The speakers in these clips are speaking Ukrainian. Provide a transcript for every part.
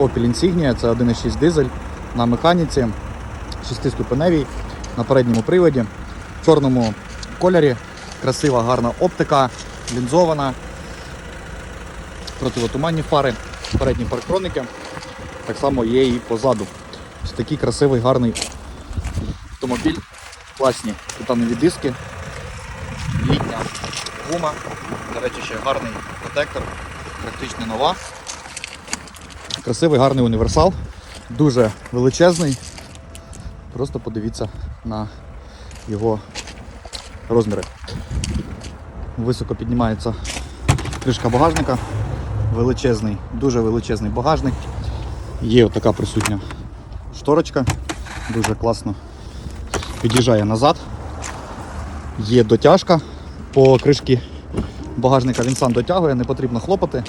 Opel Insignia, це 1.6 дизель на механіці, 6-ступеневій, на передньому приводі, в чорному кольорі, красива, гарна оптика, лінзована, противотуманні фари, передні парктроники. Так само є і позаду. Ось такий красивий, гарний автомобіль, класні титанові диски, літня гума, до речі, ще гарний протектор, практично нова. Красивий, гарний універсал, дуже величезний. Просто подивіться на його розміри. Високо піднімається кришка багажника. Величезний, дуже величезний багажник. Є отака присутня шторочка, дуже класно під'їжджає назад. Є дотяжка по кришці багажника, він сам дотягує, не потрібно хлопати.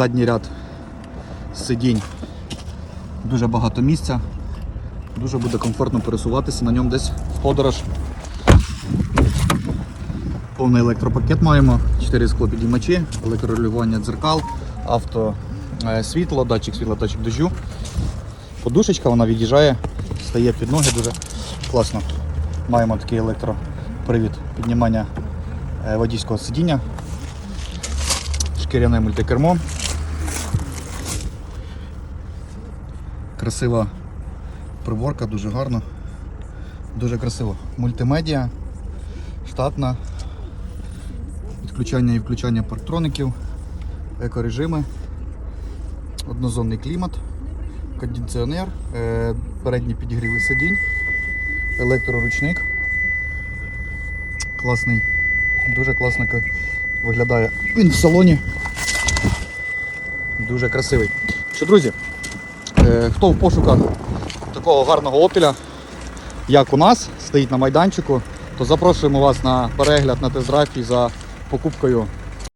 Задній ряд сидінь, дуже багато місця, дуже буде комфортно пересуватися на ньому десь в подорож. Повний електропакет маємо, 4 склопідіймачі, електрорегулювання дзеркал, авто е, світло, датчик світла, датчик дощу. Подушечка, вона від'їжджає, стає під ноги дуже класно. Маємо такий електропривід піднімання е, водійського сидіння, шкіряне мультикермо. Красива приборка, дуже гарно, дуже красиво. Мультимедіа, штатна, відключання і включання парктроників, екорежими, однозонний клімат, кондиціонер, е, передні підігріви сидінь, електроручник. Класний, дуже класно виглядає він в салоні. Дуже красивий. Що, друзі, хто в пошуках такого гарного опіля, як у нас, стоїть на майданчику, то запрошуємо вас на перегляд на тест-драйв і за покупкою